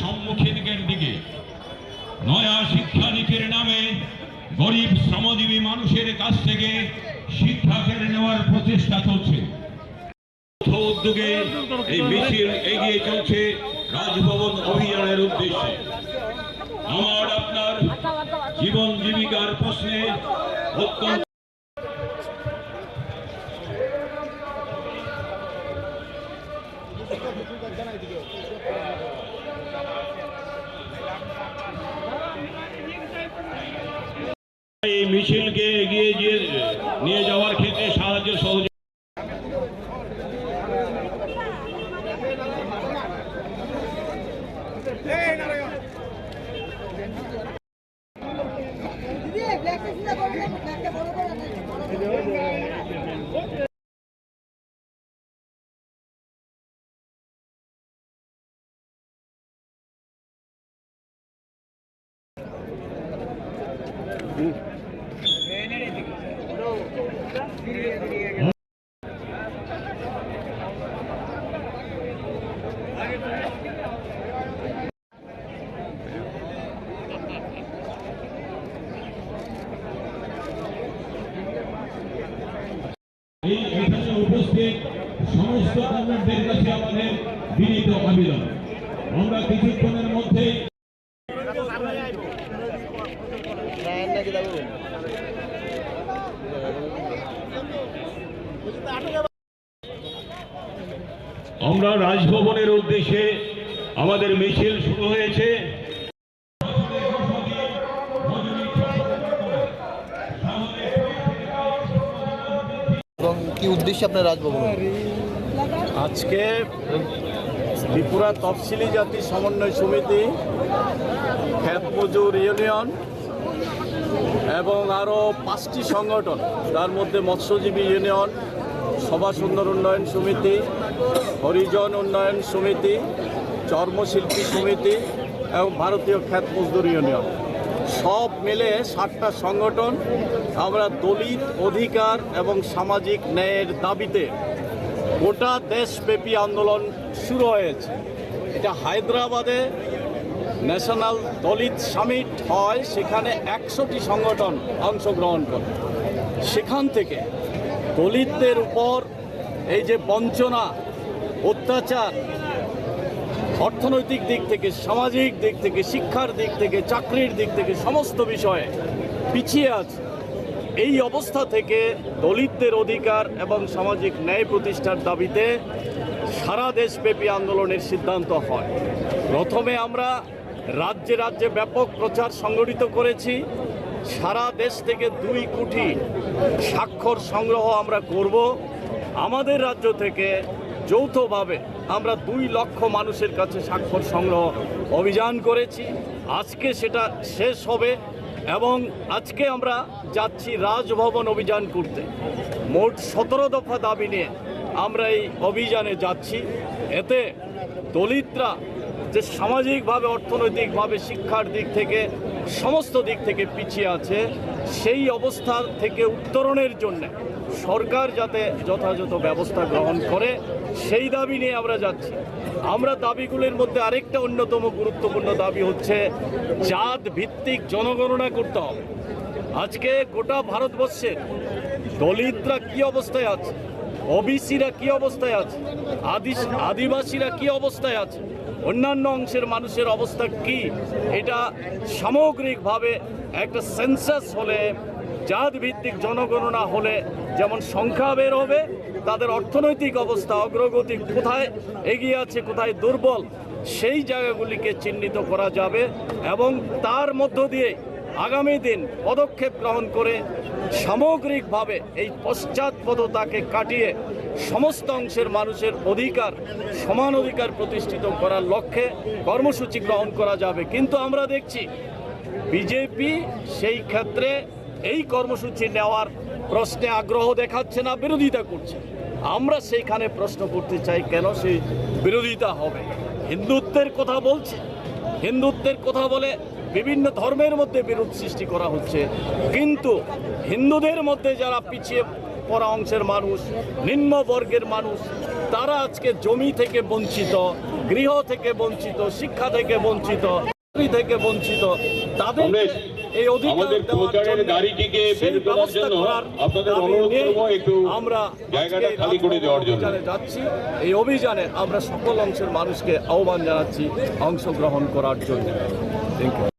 সম্মুখীনের দিকে। নয়া শিক্ষানীতির নামে গরিব শ্রমজীবী মানুষের কাছ থেকে শিক্ষা কেড়ে নেওয়ার প্রচেষ্টা চলছে। উদ্যোগে এই মিছিল এগিয়ে চলছে রাজভবন অভিযানের উদ্দেশ্যে। আমার আপনার জীবন জীবিকার প্রশ্নে অত্যন্ত এই মিছিলকে এগিয়ে গিয়ে নিয়ে যাওয়ার ক্ষেত্রে সাহায্য দিদি ব্ল্যাকটা সিধা করবে না ব্ল্যাকটা বড় করে না বড় করে এই এখানে উপস্থিত সমস্ত কর্মীদের কাছে আমাদের বিনীত আমরা কিছুক্ষণের মধ্যেই আমরা রাজভবনের উদ্দেশ্যে আমাদের মিছিল শুরু হয়েছে। এবং কি উদ্দেশ্যে আপনার রাজভবন? আজকে ত্রিপুরা তফসিলি জাতি সমন্বয় সমিতি, খ্যাত মজুর ইউনিয়ন, এবং আরও পাঁচটি সংগঠন, তার মধ্যে মৎস্যজীবী ইউনিয়ন, সভা সুন্দর উন্নয়ন সমিতি, হরিজন উন্নয়ন সমিতি, চর্মশিল্পী সমিতি এবং ভারতীয় খ্যাত মজদুর ইউনিয়ন। সব মিলে সাতটা সংগঠন, আমরা দলিত অধিকার এবং সামাজিক ন্যায়ের দাবিতে গোটা দেশব্যাপী আন্দোলন শুরু হয়েছে। এটা হায়দ্রাবাদে ন্যাশনাল দলিত সামিট হয়, সেখানে একশোটি সংগঠন অংশগ্রহণ করে। সেখান থেকে দলিতদের উপর এই যে বঞ্চনা, অত্যাচার, অর্থনৈতিক দিক থেকে, সামাজিক দিক থেকে, শিক্ষার দিক থেকে, চাকরির দিক থেকে, সমস্ত বিষয়ে পিছিয়ে আছে। এই অবস্থা থেকে দলিতদের অধিকার এবং সামাজিক ন্যায় প্রতিষ্ঠার দাবিতে সারা দেশব্যাপী আন্দোলনের সিদ্ধান্ত হয়। প্রথমে আমরা রাজ্যে রাজ্যে ব্যাপক প্রচার সংগঠিত করেছি। সারা দেশ থেকে দুই কোটি স্বাক্ষর সংগ্রহ আমরা করব। আমাদের রাজ্য থেকে যৌথভাবে আমরা দুই লক্ষ মানুষের কাছে স্বাক্ষর সংগ্রহ অভিযান করেছি। আজকে সেটা শেষ হবে। এবং আজকে আমরা যাচ্ছি রাজভবন অভিযান করতে। মোট সতেরো দফা দাবি নিয়ে আমরা এই অভিযানে যাচ্ছি। এতে দলিতরা যে সামাজিকভাবে, অর্থনৈতিকভাবে, শিক্ষার দিক থেকে, সমস্ত দিক থেকে পিছিয়ে আছে। সেই অবস্থা থেকে উত্তরণের জন্য সরকার যাতে যথাযথ ব্যবস্থা গ্রহণ করে, সেই দাবি নিয়ে আমরা যাচ্ছি। আমরা দাবিগুলির মধ্যে আরেকটা অন্যতম গুরুত্বপূর্ণ দাবি হচ্ছে জাত ভিত্তিক জনগণনা করতে হবে। আজকে গোটা ভারতবর্ষের দলিতরা কি অবস্থায় আছে? ওবিসিরা কি অবস্থায় আছে? আদি আদিবাসীরা কি অবস্থায় আছে? অন্যান্য অংশের মানুষের অবস্থা কি? এটা সামগ্রিকভাবে একটা সেন্সাস হলে জাত ভিত্তিক জনগণনা হলে যেমন সংখ্যা বের হবে, তাদের অর্থনৈতিক অবস্থা, অগ্রগতি কোথায় এগিয়ে আছে, কোথায় দুর্বল, সেই জায়গাগুলিকে চিহ্নিত করা যাবে এবং তার মধ্য দিয়ে আগামী দিন পদক্ষেপ গ্রহণ করে সামগ্রিকভাবে এই পশ্চাৎপদতাকে কাটিয়ে সমস্ত অংশের মানুষের অধিকার, সমান অধিকার প্রতিষ্ঠিত করার লক্ষ্যে কর্মসূচি গ্রহণ করা যাবে। কিন্তু আমরা দেখছি বিজেপি সেই ক্ষেত্রে এই কর্মসূচি নেওয়ার প্রশ্নে আগ্রহ দেখাচ্ছে না, বিরোধিতা করছে। আমরা সেইখানে প্রশ্ন করতে চাই, কেন সেই বিরোধিতা হবে? হিন্দুত্বের কথা বলছে। হিন্দুত্বের কথা বলে বিভিন্ন ধর্মের মধ্যে বিরোধ সৃষ্টি করা হচ্ছে। কিন্তু হিন্দুদের মধ্যে যারা পিছিয়ে পড়া অংশের মানুষ নিম্ন বর্গের মানুষ তারা আজকে জমি থেকে বঞ্চিত গৃহ থেকে বঞ্চিত শিক্ষা থেকে বঞ্চিত থেকে বঞ্চিত তাদের এই অধিকার দেওয়ার গাড়িটিকে বের করার ব্যবস্থা জন্য আপনাদের অনুরোধ নিয়েই একটু আমরা জায়গাটা খালি করে দেওয়ার জন্য। যাচ্ছি। এই অভিযানে আমরা সকল অংশের মানুষকে আহ্বান জানাচ্ছি অংশগ্রহণ করার জন্য। Thank you